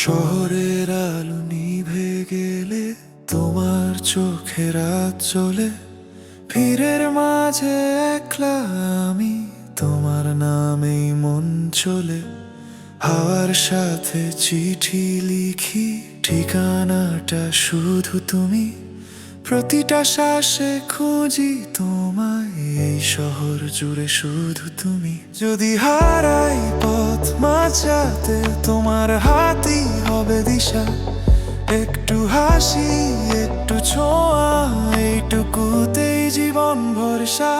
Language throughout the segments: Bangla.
শহরের চোখে রাত চলে, ভিড়ের মাঝে একলা আমি। তোমার নামেই মন চলে, হাওয়ার সাথে চিঠি লিখি। ঠিকানাটা শুধু তুমি, প্রতিটা শ্বাসে খুঁজি তোমায়। এই শহর জুড়ে শুধু তুমি। যদি হারাই পথ মাঝাতে, তোমার হাতই হবে দিশা। একটু হাসি একটু ছোঁয়া এইটুকুতেই জীবন ভরসা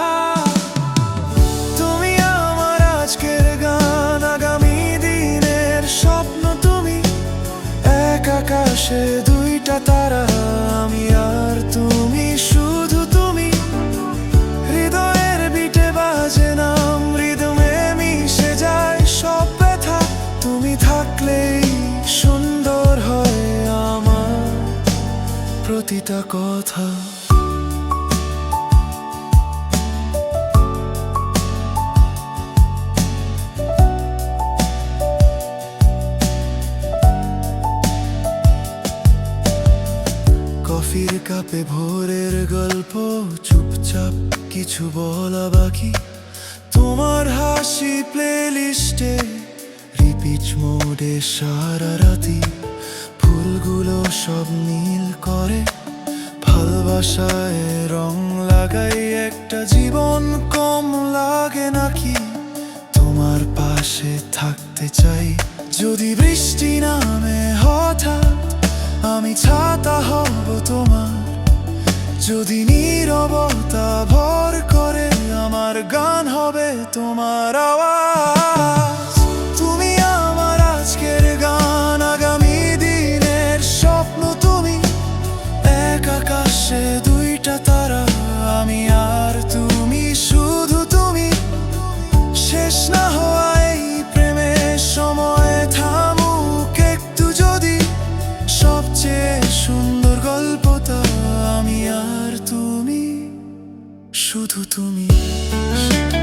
প্রতিটা কথা। কফির কাপে ভোরের গল্প, চুপচাপ কিছু বলা বাকি। তোমার হাসি প্লে লিস্টে রিপিচ মোডে সারা রাতি। ফুলগুলো সব নীল করে, ভালোবাসায় রং লাগাই একটা জীবন কম লাগে নাকি? তোমার পাশে থাকতে চাই, যদি বৃষ্টি নামে হঠাৎ আমি ছাতা হব তোমার। যদি নীরবতা ভর করে, আমার গান হবে তোমার আওয়াজ। 殊途度秘。